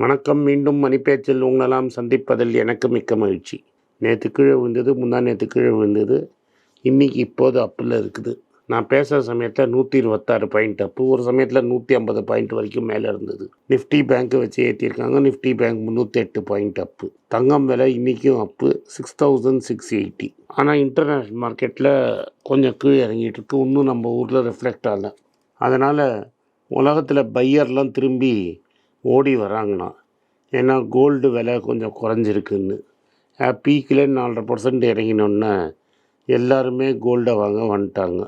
வணக்கம். மீண்டும் மணிப்பேச்சில் உங்களெல்லாம் சந்திப்பதில் எனக்கு மிக்க மகிழ்ச்சி. நேற்று கீழே விழுந்தது முந்தா நேற்று கீழே விழுந்தது. இன்னைக்கு இப்போது அப்பில் இருக்குது. நான் பேசுகிற சமயத்தில் நூற்றி இருபத்தாறு பாயிண்ட் அப்பு. ஒரு சமயத்தில் நூற்றி ஐம்பது பாயிண்ட் வரைக்கும் மேலே இருந்தது. நிஃப்டி பேங்க்கு வச்சு ஏற்றிருக்காங்க. நிஃப்டி பேங்க் முந்நூற்றி எட்டு பாயிண்ட் அப்பு. தங்கம் விலை இன்றைக்கும் அப்பு. Six thousand six eighty. ஆனால் இன்டர்நேஷ்னல் மார்க்கெட்டில் கொஞ்சம் கீழே இறங்கிட்டு இருக்கு. இன்னும் நம்ம ஊரில் ரிஃப்ளெக்ட் ஆகலை. அதனால் உலகத்தில் பையர்லாம் திரும்பி ஓடி வராங்கண்ணா ஏன்னா கோல்டு விலை கொஞ்சம் குறைஞ்சிருக்குன்னு. பீக்கில் நாலரை பர்சன்ட் இறங்கினோன்னே எல்லாருமே கோல்டை வாங்க வந்துட்டாங்க.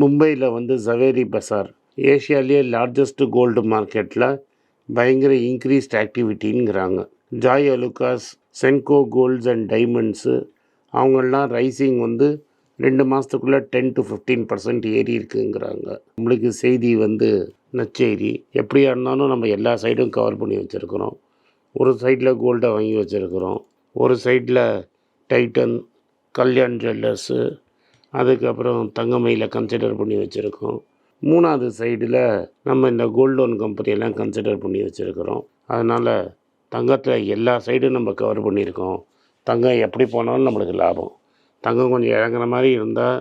மும்பையில் வந்து ஜவேரி பசார் ஏஷியாலேயே லார்ஜஸ்ட் கோல்டு மார்க்கெட்டில் பயங்கர increased ஆக்டிவிட்டிங்கிறாங்க Joy Alukkas Senco golds and diamonds அவங்கெல்லாம் ரைசிங் வந்து ரெண்டு மாதத்துக்குள்ளே டென் டு ஃபிஃப்டீன் பர்சன்ட் ஏறி இருக்குங்கிறாங்க. நம்மளுக்கு செய்தி வந்து நச்சேரி எப்படியா இருந்தாலும் நம்ம எல்லா சைடும் கவர் பண்ணி வச்சுருக்குறோம். ஒரு சைடில் கோல்டை வாங்கி வச்சுருக்குறோம். ஒரு சைடில் டைட்டன் கல்யாண் ஜுவல்லர்ஸு அதுக்கப்புறம் தங்கமையில் கன்சிடர் பண்ணி வச்சுருக்கோம். மூணாவது சைடில் நம்ம இந்த கோல்டு லோன் கம்பெனியெல்லாம் கன்சிடர் பண்ணி வச்சுருக்குறோம். அதனால் தங்கத்தில் எல்லா சைடும் நம்ம கவர் பண்ணியிருக்கோம். தங்கம் எப்படி போனாலும் நம்மளுக்கு லாபம். தங்கம் கொஞ்சம் இறங்குற மாதிரி இருந்தால்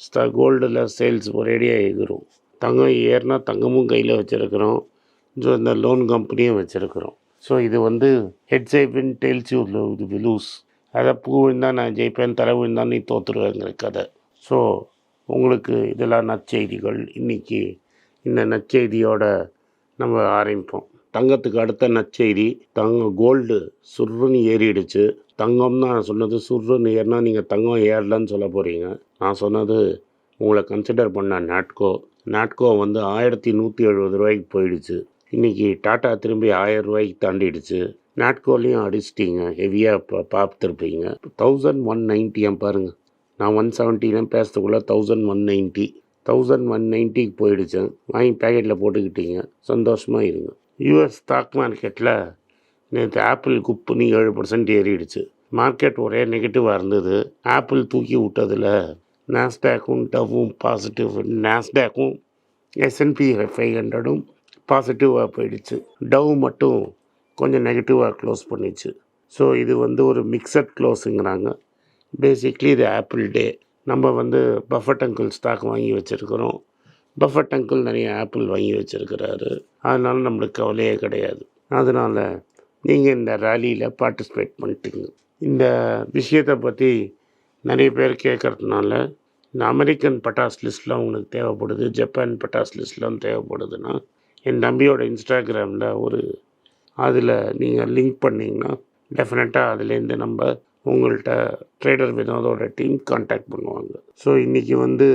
ஸ்ட கோல்டில் சேல்ஸ் ஒரேடியாக எகிரும். தங்கம் ஏறினா தங்கமும் கையில் வச்சுருக்குறோம். ஸோ இந்த லோன் கம்பெனியும் வச்சுருக்குறோம். ஸோ இது வந்து ஹெட் சைபின் டெல்ஸ் யூ இது லூஸ் அதை பூ விழுந்தா நான் ஜெயிப்பேன் தலை விழுந்தா நீ தோற்றுருவேங்கிற கதை. ஸோ உங்களுக்கு இதெல்லாம் நற்செய்திகள். இன்றைக்கி இந்த நற்செய்தியோட நம்ம ஆரம்பிப்போம். தங்கத்துக்கு அடுத்த நற்செய்தி தங்க கோல்டு சுருன்னு ஏறிடுச்சு. தங்கம் நான் சொன்னது சுருன்னு ஏறினா நீங்கள் தங்கம் ஏறலன்னு சொல்ல போகிறீங்க நான் சொன்னது உங்களை கன்சிடர் பண்ண நாட்கோ நாட்கோ வந்து ஆயிரத்தி நூற்றி எழுபது ரூபாய்க்கு போயிடுச்சு. இன்றைக்கி டாட்டா திரும்பி ஆயிரம் ரூபாய்க்கு தாண்டிடுச்சு. நாட்கோலையும் அடிச்சிட்டிங்க. ஹெவியாக பா பார்த்துருப்பீங்க. தௌசண்ட் ஒன் நைன்ட்டியாக பாருங்கள் நான் ஒன் செவன்ட்டிலாம் பேசுறதுக்குள்ளே thousand one ninety thousand one நைன்ட்டிக்கு போயிடுச்சேன் வாங்கி பேக்கெட்டில் போட்டுக்கிட்டீங்க. சந்தோஷமாக இருங்க. யூஎஸ் ஸ்டாக் மார்க்கெட்டில் நேற்று ஆப்பிள் குப்புன்னு ஏழு பர்சன்ட் ஏறிடுச்சு. மார்க்கெட் ஒரே நெகட்டிவாக இருந்தது. ஆப்பிள் தூக்கி விட்டதில் நாஸ்டாக்கும் டவும் பாசிட்டிவ் நாஸ்டாக்கும் எஸ்என்பி ஃபைவ் ஹண்ட்ரடும் பாசிட்டிவாக போயிடுச்சு. டவ் மட்டும் கொஞ்சம் நெகட்டிவாக க்ளோஸ் பண்ணிச்சு. ஸோ இது வந்து ஒரு மிக்சட் க்ளோஸுங்கிறாங்க பேசிக்லி இது ஆப்பிள் டே நம்ம வந்து பஃபட் அங்கிள் ஸ்டாக் வாங்கி வச்சுருக்கிறோம். பஃபட் அங்கிள் நிறைய ஆப்பிள் வாங்கி வச்சுருக்கிறாரு. அதனால் நம்மளுக்கு கவலையே கிடையாது. அதனால் நீங்கள் இந்த ரேலியில் பார்ட்டிசிபேட் பண்ணிட்டீங்க. இந்த விஷயத்தை பற்றி நிறைய பேர் கேட்குறதுனால இந்த அமெரிக்கன் பட்டாஸ் லிஸ்ட்லாம் உங்களுக்கு தேவைப்படுது ஜப்பான் பட்டாஸ் லிஸ்ட்லாம் தேவைப்படுதுன்னா என் தம்பியோட இன்ஸ்டாகிராமில் ஒரு அதில் நீங்கள் லிங்க் பண்ணிங்கன்னா டெஃபினட்டாக அதுலேருந்து நம்ம உங்கள்கிட்ட ட்ரேடர் வினோதோட டீம் காண்டாக்ட் பண்ணுவாங்க. ஸோ இன்றைக்கி வந்து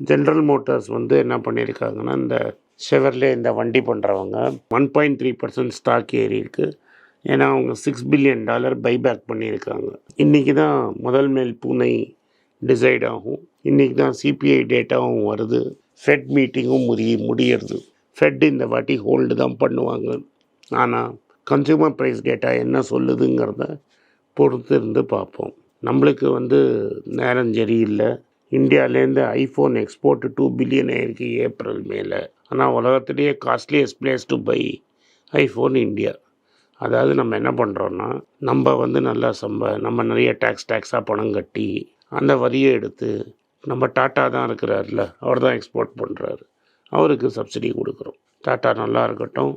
ஜென்ரல் மோட்டார்ஸ் வந்து என்ன பண்ணியிருக்காங்கன்னா இந்த ஷெவர்லே இந்த வண்டி பண்ணுறவங்க one point three percent stock ஏறி இருக்குது ஏன்னா அவங்க சிக்ஸ் பில்லியன் டாலர் பைபேக் பண்ணியிருக்காங்க. இன்றைக்கி தான் முதல் மேல் பூனை டிசைட் ஆகும். இன்றைக்கி தான் சிபிஐ டேட்டாவும் வருது. ஃபெட் மீட்டிங்கும் முடிய முடியறது. ஃபெட் இந்த வாட்டி ஹோல்டு தான் பண்ணுவாங்க. ஆனால் கன்சியூமர் ப்ரைஸ் டேட்டா என்ன சொல்லுதுங்கிறத பொறுத்து இருந்து பார்ப்போம். நம்மளுக்கு வந்து நேரம் சரியில்லை. இந்தியாவிலேருந்து ஐஃபோன் எக்ஸ்போர்ட் டூ பில்லியன் ஆயிருக்கு ஏப்ரல் மேலே. ஆனால் உலகத்திலேயே costliest place to buy iPhone India அதாவது நம்ம என்ன பண்ணுறோன்னா நம்ம வந்து நல்லா சம்ப நம்ம நிறைய டேக்ஸ் டேக்ஸாக பணம் கட்டி அந்த வரியை எடுத்து நம்ம டாட்டா தான் இருக்கிறார்ல அவர் தான் எக்ஸ்போர்ட் பண்ணுறாரு அவருக்கு சப்சிடி கொடுக்குறோம். டாட்டா நல்லா இருக்கட்டும்.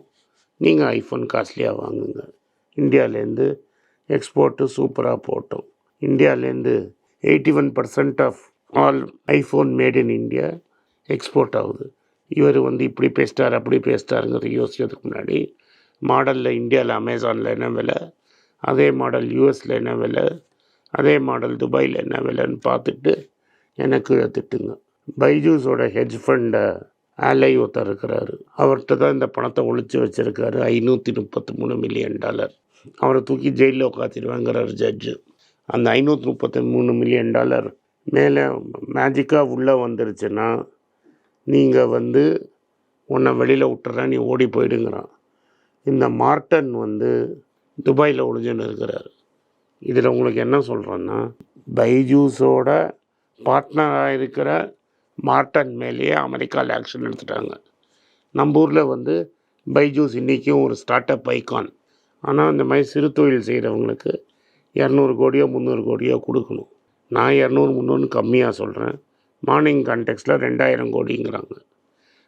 நீங்கள் ஐஃபோன் காஸ்ட்லியாக வாங்குங்க. இந்தியாவிலேருந்து எக்ஸ்போர்ட்டு சூப்பராக போட்டோம். இந்தியாவிலேருந்து eighty one percent of all iPhone made in India export ஆகுது. இவர் வந்து இப்படி பேசிட்டார் அப்படி பேசிட்டாருங்கிறத யோசிக்கிறதுக்கு முன்னாடி மாடலில் இந்தியாவில் அமேசானில் என்ன விலை? அதே மாடல் யூஎஸில் என்ன விலை? அதே மாடல் துபாயில் என்ன விலைன்னு பார்த்துட்டு எனக்கு திட்டுங்க. பைஜூஸோட ஹெட்ஜ் ஃபண்டை ஆலை ஒருத்தர் இருக்கிறாரு. அவர்கிட்ட தான் இந்த பணத்தை ஒழிச்சு வச்சுருக்காரு. ஐநூற்றி முப்பத்தி மூணு மில்லியன் டாலர். அவரை தூக்கி ஜெயிலில் உட்காத்திடுவாங்கிறார் ஜட்ஜு. அந்த ஐநூற்றி முப்பத்தி மூணு மில்லியன் டாலர் மேலே மேஜிக்காக உள்ளே வந்துருச்சுன்னா நீங்கள் வந்து உன்னை வெளியில் விட்டுறா நீ ஓடி போயிடுங்கிறான். இந்த மார்டன் வந்து துபாயில் ஒளிஞ்சுன்னு இருக்கிறார். இதில் உங்களுக்கு என்ன சொல்கிறேன்னா பைஜூஸோட பார்ட்னராக இருக்கிற மார்டன் மேலேயே அமெரிக்காவில் ஆக்ஷன் எடுத்துட்டாங்க. நம்ம ஊரில் வந்து பைஜூஸ் இன்றைக்கும் ஒரு ஸ்டார்ட் அப் ஐக்கான் ஆனால் இந்த மாதிரி சிறு தொழில் செய்கிறவங்களுக்கு இரநூறு கோடியோ முந்நூறு கோடியோ கொடுக்கணும். நான் இரநூறு முந்நூறுன்னு கம்மியாக சொல்கிறேன் மார்னிங் கான்டெக்ட்டில் ரெண்டாயிரம் கோடிங்கிறாங்க.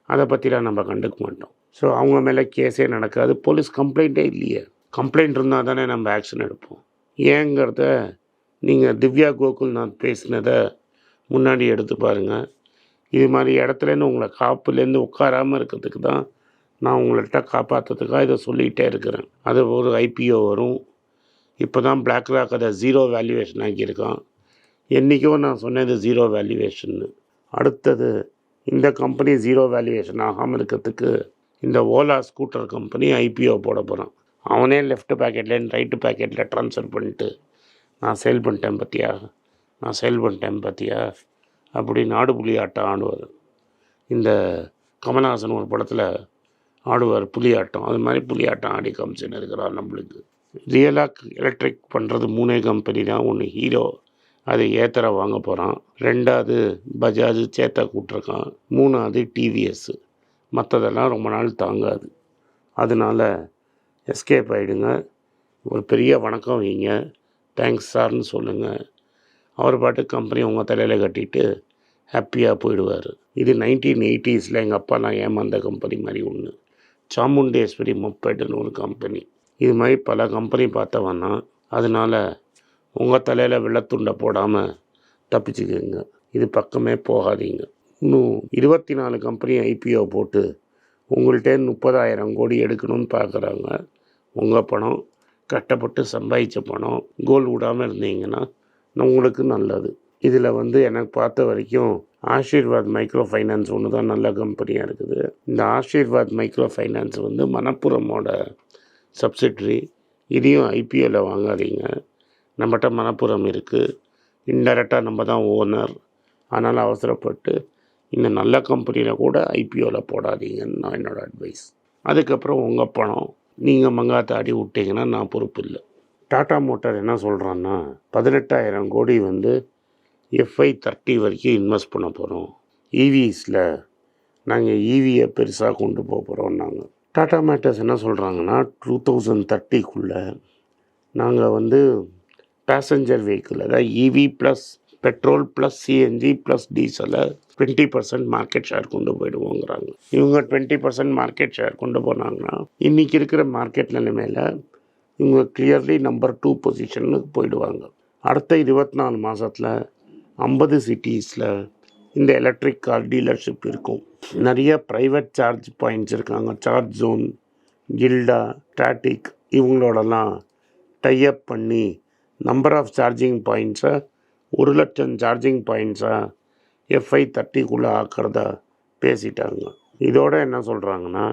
அதை பற்றிலாம் நம்ம கண்டுக்க மாட்டோம். ஸோ அவங்க மேலே கேஸே நடக்காது. போலீஸ் கம்ப்ளைண்ட்டே இல்லையே. கம்ப்ளைண்ட் இருந்தால் தானே நம்ம ஆக்ஷன் எடுப்போம். ஏங்கிறத நீங்கள் திவ்யா கோகுல்நாத் பேசினதை முன்னாடி எடுத்து பாருங்கள் இது மாதிரி இடத்துலேருந்து உங்களை காப்புலேருந்து உட்காராமல் இருக்கிறதுக்கு தான் நான் உங்கள்கிட்ட காப்பாற்றுறதுக்காக இதை சொல்லிகிட்டே இருக்கிறேன். அது ஒரு ஐபிஓ வரும். இப்போ தான் பிளாக் ராக் அதை ஜீரோ வேல்யூவேஷன் ஆக்கியிருக்கான். என்றைக்கோ நான் சொன்னது ஜீரோ வேல்யூவேஷன்னு அடுத்தது இந்த கம்பெனி ஜீரோ வேல்யூவேஷன் ஆகாமல் இருக்கிறதுக்கு இந்த ஓலா ஸ்கூட்டர் கம்பெனி ஐபிஓ போட போகிறான் அவனே லெஃப்ட் பேக்கெட்லேருந்து ரைட்டு பேக்கெட்டில் ட்ரான்ஸ்ஃபர் பண்ணிட்டு நான் சேல் பண்ணிட்டேன் பார்த்தியா நான் சேல் பண்ணிட்டேன் பார்த்தியா அப்படி நாடு புலி ஆட்டம் ஆடுவார். இந்த கமல்ஹாசன் ஒரு படத்தில் ஆடுவார் புலியாட்டம் அது மாதிரி புலியாட்டம் ஆடி காமிச்சுன்னு இருக்கிறார் நம்மளுக்கு. ரியலாக எலக்ட்ரிக் பண்ணுறது மூணே கம்பெனி தான். ஒன்று ஹீரோ அது ஏத்தரை வாங்க போகிறான் ரெண்டாவது பஜாஜ் சேத்தா கூட்டிருக்கான். மூணாவது டிவிஎஸ்ஸு மற்றதெல்லாம் ரொம்ப நாள் தாங்காது. அதனால் எஸ்கேப் ஆகிடுங்க ஒரு பெரிய வணக்கம் வைங்க. தேங்க்ஸ் சார்னு சொல்லுங்கள் அவர் பாட்டு கம்பெனி உங்கள் தலையில் கட்டிட்டு ஹாப்பியாக போயிடுவார். இது நைன்டீன் எயிட்டிஸில் எங்கள் அப்பா நான் ஏமாந்த கம்பெனி மாதிரி ஒன்று சாமுண்டேஸ்வரி முப்பேட்டுன்னு ஒரு கம்பெனி இது மாதிரி பல கம்பெனி பார்த்தவன்னா அதனால் உங்கள் தலையில் வெள்ளத்துண்டை போடாமல் தப்பிச்சுக்கோங்க. இது பக்கமே போகாதீங்க. இன்னும் இருபத்தி நாலு கம்பெனி ஐபிஓ போட்டு உங்கள்கிட்ட முப்பதாயிரம் கோடி எடுக்கணும்னு பார்க்குறாங்க உங்கள் பணம் கட்டப்பட்டு சம்பாதிச்ச பணம் கோல் விடாமல் இருந்தீங்கன்னா உங்களுக்கு நல்லது. இதில் வந்து எனக்கு பார்த்த வரைக்கும் ஆஷீர்வாத் மைக்ரோ ஃபைனான்ஸ் ஒன்று தான் நல்ல கம்பெனியாக இருக்குது. இந்த ஆஷீர்வாத் மைக்ரோ ஃபைனான்ஸ் வந்து மணப்புரமோட சப்சிட்ரி இதையும் ஐபிஓவில் வாங்காதீங்க. நம்மகிட்ட மணப்புரம் இருக்குது இன்டெரக்டாக நம்ம தான் ஓனர் அதனால் அவசரப்பட்டு இந்த நல்ல கம்பெனியில் கூட ஐபிஓவில் போடாதீங்கன்னு நான் என்னோடய அட்வைஸ் அதுக்கப்புறம் உங்கள் பணம். நீங்கள் மங்காத்தாடி விட்டீங்கன்னா நான் பொறுப்பு இல்லை. டாடா மோட்டார் என்ன சொல்கிறான்னா பதினெட்டாயிரம் கோடி வந்து எஃப்ஐ தேர்ட்டி வரைக்கும் இன்வெஸ்ட் பண்ண போகிறோம் ஈவிஸில் e நாங்கள் ஈவியை e பெருசாக கொண்டு போக போகிறோம் நாங்கள் டாடா மேட்டர்ஸ் என்ன சொல்கிறாங்கன்னா டூ தௌசண்ட் தேர்ட்டிக்குள்ளே நாங்கள் வந்து பேசஞ்சர் வெஹிக்கிள் அதாவது EV plus petrol plus CNG plus டீசலை டுவெண்ட்டி பர்சன்ட் மார்க்கெட் ஷேர் கொண்டு போயிடுவோங்கிறாங்க. இவங்க டுவெண்ட்டி பர்சன்ட் மார்க்கெட் ஷேர் கொண்டு போனாங்கன்னா இன்றைக்கி இருக்கிற மார்க்கெட் நிலைமையில் இவங்க கிளியர்லி நம்பர் டூ பொசிஷனுக்கு போயிடுவாங்க. அடுத்த இருபத்தி நாலு மாதத்தில் ஐம்பது சிட்டிஸில் இந்த எலக்ட்ரிக் கார் டீலர்ஷிப் இருக்கும். நிறைய ப்ரைவேட் சார்ஜ் பாயிண்ட்ஸ் இருக்காங்க. சார்ஜ் ஜோன் கில்டா ஸ்டாட்டிக் இவங்களோடலாம் டைப் பண்ணி நம்பர் ஆஃப் சார்ஜிங் பாயிண்ட்ஸை ஒரு லட்சம் சார்ஜிங் பாயிண்ட்ஸை எஃப்ஐ தேர்ட்டிக்குள்ளே ஆக்கிறதா பேசிட்டாங்க. இதோட என்ன சொல்கிறாங்கன்னா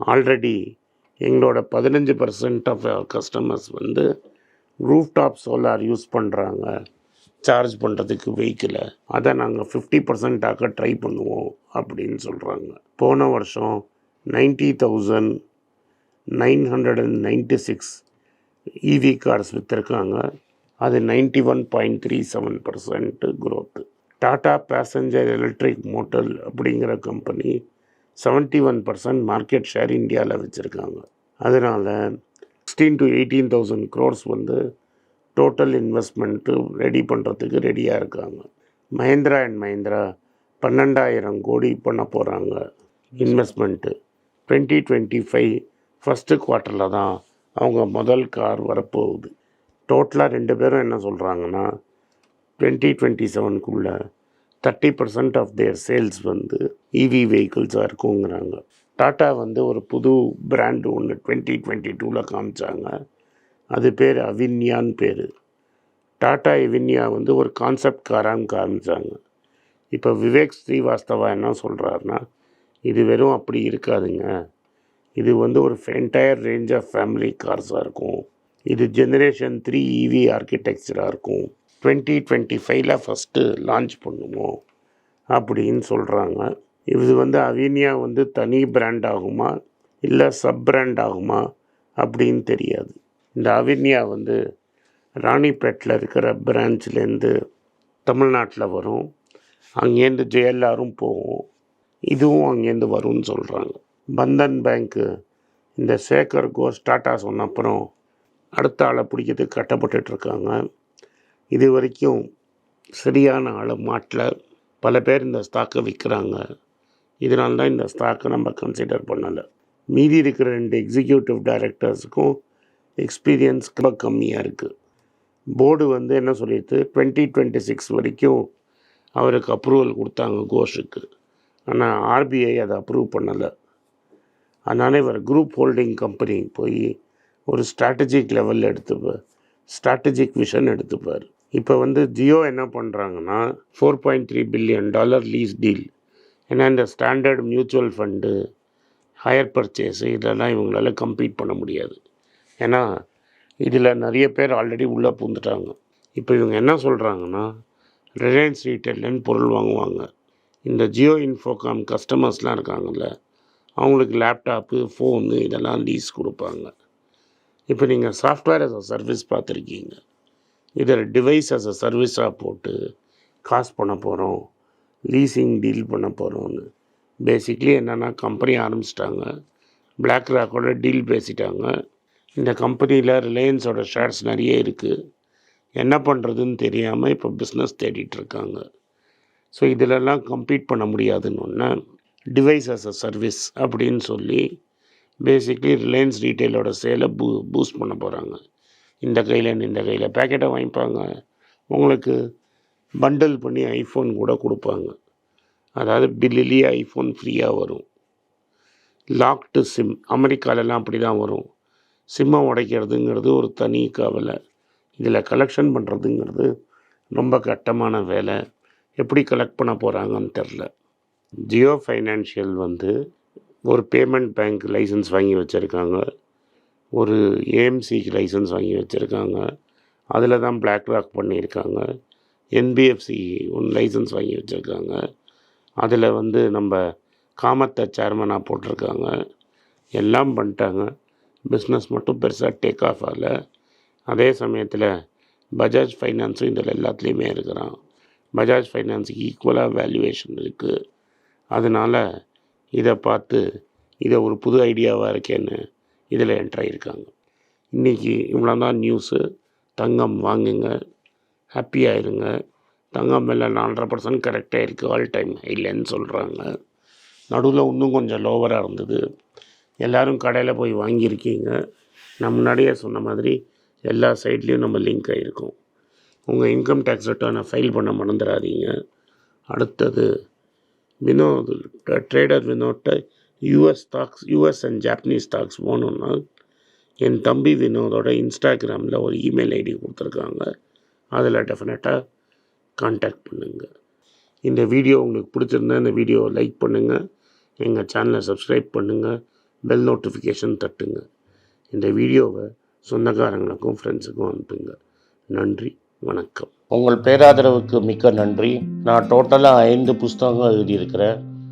ஆல்ரெடி எங்களோட பதினஞ்சு பர்சன்ட் ஆஃப் கஸ்டமர்ஸ் வந்து ரூஃப் டாப் சோலார் யூஸ் பண்ணுறாங்க சார்ஜ் பண்ணுறதுக்கு வெஹிக்கிளை அதை நாங்கள் ஃபிஃப்டி பர்சன்ட் ஆக்க ட்ரை பண்ணுவோம் அப்படின்னு சொல்கிறாங்க போன வருஷம் ninety thousand nine hundred and ninety six EV cars விற்றுருக்காங்க அது ninety one point three seven percent growth Tata passenger electric motel அப்படிங்கிற company seventy one percent market share இந்தியாவில் வச்சுருக்காங்க. அதனால் sixteen to eighteen thousand crores வந்து total investment ready பண்ணுறதுக்கு ரெடியாக இருக்காங்க. Mahindra and Mahindra பன்னெண்டாயிரம் கோடி பண்ண போகிறாங்க investment twenty twenty five first குவார்ட்டரில் தான் அவங்க முதல் கார் வரப்போகுது. டோட்டலாக ரெண்டு பேரும் என்ன சொல்கிறாங்கன்னா twenty twenty செவனுக்குள்ளே thirty percent of their sales வந்து இவி வெஹிக்கிள்ஸாக இருக்குங்கிறாங்க. டாட்டா வந்து ஒரு புது பிராண்டு ஒன்று டுவெண்ட்டி டுவெண்ட்டி டூவில் காமிச்சாங்க. அது பேர் அவின்யான்னு பேர். டாட்டா எவின்யா வந்து ஒரு கான்செப்ட் காரான்னு காமிச்சாங்க. இப்போ விவேக் ஸ்ரீவாஸ்தவா என்ன சொல்கிறாருன்னா இது வெறும் அப்படி இருக்காதுங்க. இது வந்து ஒரு என்டையர் ரேஞ்ச் ஆஃப் ஃபேமிலி கார்ஸாக இருக்கும். இது ஜெனரேஷன் த்ரீ இவி ஆர்கிடெக்சராக இருக்கும். டுவெண்ட்டி டுவெண்ட்டி ஃபைவ்ல ஃபஸ்ட்டு லான்ச் பண்ணுவோம் அப்படின்னு சொல்கிறாங்க இது வந்து அவினியா வந்து தனி பிராண்ட் ஆகுமா? இல்லை சப் பிராண்ட் ஆகுமா? அப்படின்னு தெரியாது. இந்த அவினியா வந்து ராணிப்பேட்டில் இருக்கிற பிரான்ச்லேருந்து தமிழ்நாட்டில் வரும். அங்கேருந்து ஜெயலரும் போகும். இதுவும் அங்கேருந்து வரும்னு சொல்கிறாங்க பந்தன் பேங்க்கு இந்த சேகர் கோஸ் டாட்டா சொன்ன அப்புறம் அடுத்த ஆளை பிடிக்கிறதுக்கு கட்டப்பட்டுட்டு இருக்காங்க. இது வரைக்கும் சரியான ஆளை மாட்டல பல பேர் இந்த ஸ்டாக்கை விற்கிறாங்க இதனால தான் இந்த ஸ்டாக்கை நம்ம கன்சிடர் பண்ணலை. மீதி இருக்கிற ரெண்டு எக்ஸிக்யூட்டிவ் டைரக்டர்ஸுக்கும் எக்ஸ்பீரியன்ஸ் ரொம்ப கம்மியாக இருக்குது போர்டு வந்து என்ன சொல்லிடுது டுவெண்ட்டி டுவெண்ட்டி சிக்ஸ் வரைக்கும் அவருக்கு அப்ரூவல் கொடுத்தாங்க கோஷுக்கு. ஆனால் ஆர்பிஐ அதை அப்ரூவ் பண்ணலை. அதனால் இவர் குரூப் ஹோல்டிங் கம்பெனி போய் ஒரு ஸ்ட்ராட்டஜிக் லெவலில் எடுத்துப்பார் ஸ்ட்ராட்டஜிக் விஷன் எடுத்துப்பார். இப்போ வந்து ஜியோ என்ன பண்ணுறாங்கன்னா four point three billion dollar lease deal ஏன்னா இந்த standard mutual fund hire purchase இதெல்லாம் இவங்களால கம்ப்ளீட் பண்ண முடியாது. ஏன்னா இதில் நிறைய பேர் ஆல்ரெடி உள்ளே பூந்துட்டாங்க இப்போ இவங்க என்ன சொல்கிறாங்கன்னா ரிலையன்ஸ் ரீட்டைல்லேருந்து பொருள் வாங்குவாங்க. இந்த ஜியோ இன்ஃபோகாம் கஸ்டமர்ஸ்லாம் இருக்காங்கல்ல அவங்களுக்கு லேப்டாப்பு ஃபோனு இதெல்லாம் லீஸ் கொடுப்பாங்க. இப்போ நீங்கள் சாஃப்ட்வேர் சர்வீஸ் பார்த்துருக்கீங்க. இதில் டிவைஸ் அஸ் அ சர்வீஸாக போட்டு காசு பண்ண போகிறோம் லீசிங் டீல் பண்ண போகிறோம்னு பேசிக்லி என்னென்னா கம்பெனி ஆரம்பிச்சிட்டாங்க. பிளாக் ராக்கோட டீல் பேசிட்டாங்க. இந்த கம்பெனியில் ரிலையன்ஸோட ஷேர்ஸ் நிறைய இருக்குது என்ன பண்ணுறதுன்னு தெரியாமல் இப்போ பிஸ்னஸ் தேடிட்டுருக்காங்க. ஸோ இதிலெல்லாம் கம்ப்ளீட் பண்ண முடியாதுன்னு ஒன்று டிவைஸ் அஸ் அ சர்வீஸ் அப்படின்னு சொல்லி பேசிக்லி ரிலையன்ஸ் ரீட்டைலோட சேலை பூ பூஸ்ட் பண்ண போகிறாங்க இந்த கையில் இந்த கையில். பேக்கெட்டை வாங்கிப்பாங்க. உங்களுக்கு பண்டல் பண்ணி ஐஃபோன் கூட கொடுப்பாங்க. அதாவது பில்லிலேயே ஐஃபோன் ஃப்ரீயாக வரும். லாக்டு சிம் அமெரிக்காலெல்லாம் அப்படி தான் வரும் சிம்மை உடைக்கிறதுங்கிறது ஒரு தனி கவலை. இதில் கலெக்ஷன் பண்ணுறதுங்கிறது ரொம்ப கட்டமான வேலை. எப்படி கலெக்ட் பண்ண போகிறாங்கன்னு தெரில. ஜியோ ஃபைனான்ஷியல் வந்து ஒரு பேமெண்ட் பேங்க் லைசன்ஸ் வாங்கி வச்சுருக்காங்க. ஒரு ஏஎம்சிக்கு லைசன்ஸ் வாங்கி வச்சுருக்காங்க. அதில் தான் பிளாக் ராக் பண்ணியிருக்காங்க என்பிஎஃப்சி ஒன்று லைசன்ஸ் வாங்கி வச்சுருக்காங்க. அதில் வந்து நம்ம காமத்தை சேர்மனாக போட்டிருக்காங்க. எல்லாம் பண்ணிட்டாங்க. பிஸ்னஸ் மட்டும் பெருசாக டேக் ஆஃப் ஆகலை. அதே சமயத்தில் பஜாஜ் ஃபைனான்ஸும் இதில் எல்லாத்துலேயுமே இருக்கிறான். பஜாஜ் ஃபைனான்ஸுக்கு ஈக்குவலாக வேல்யூவேஷன் இருக்குது அதனால் இதை பார்த்து இதை ஒரு புது ஐடியாவாக இருக்கேன்னு இதில் என்ட்ராயிருக்காங்க இன்றைக்கி இவ்வளோ தான் நியூஸு தங்கம் வாங்குங்க ஹாப்பியாக இருங்க. தங்கம் விலை நாலரை பர்சன்ட் கரெக்டாக இருக்குது ஆல் டைம் இல்லைன்னு சொல்கிறாங்க நடுவில் இன்னும் கொஞ்சம் லோவராக இருந்தது. எல்லோரும் கடையில் போய் வாங்கியிருக்கீங்க. நான் முன்னாடியே சொன்ன மாதிரி எல்லா சைட்லேயும் நம்ம லிங்க் ஆகிருக்கோம் உங்கள் இன்கம் டேக்ஸ் ரிட்டர்னை ஃபைல் பண்ண மறந்துடாதீங்க. அடுத்தது Vinod trader வினோட்டை US stocks US and Japanese stocks போகணுன்னா என் தம்பி வினோதோட இன்ஸ்டாகிராமில் ஒரு இமெயில் ஐடி கொடுத்துருக்காங்க. அதில் டெஃபினட்டாக காண்டாக்ட் பண்ணுங்கள் இந்த வீடியோ உங்களுக்கு பிடிச்சிருந்தா இந்த வீடியோவை லைக் பண்ணுங்கள் எங்கள் சேனலை சப்ஸ்கிரைப் பண்ணுங்கள் பெல் நோட்டிஃபிகேஷன் தட்டுங்க. இந்த வீடியோவை சொந்தக்காரங்களுக்கும் ஃப்ரெண்ட்ஸுக்கும் அனுப்புங்க. நன்றி வணக்கம். உங்கள் பேராதரவுக்கு மிக்க நன்றி. நான் டோட்டலாக ஐந்து புஸ்தகங்கள் எழுதியிருக்கிறேன்.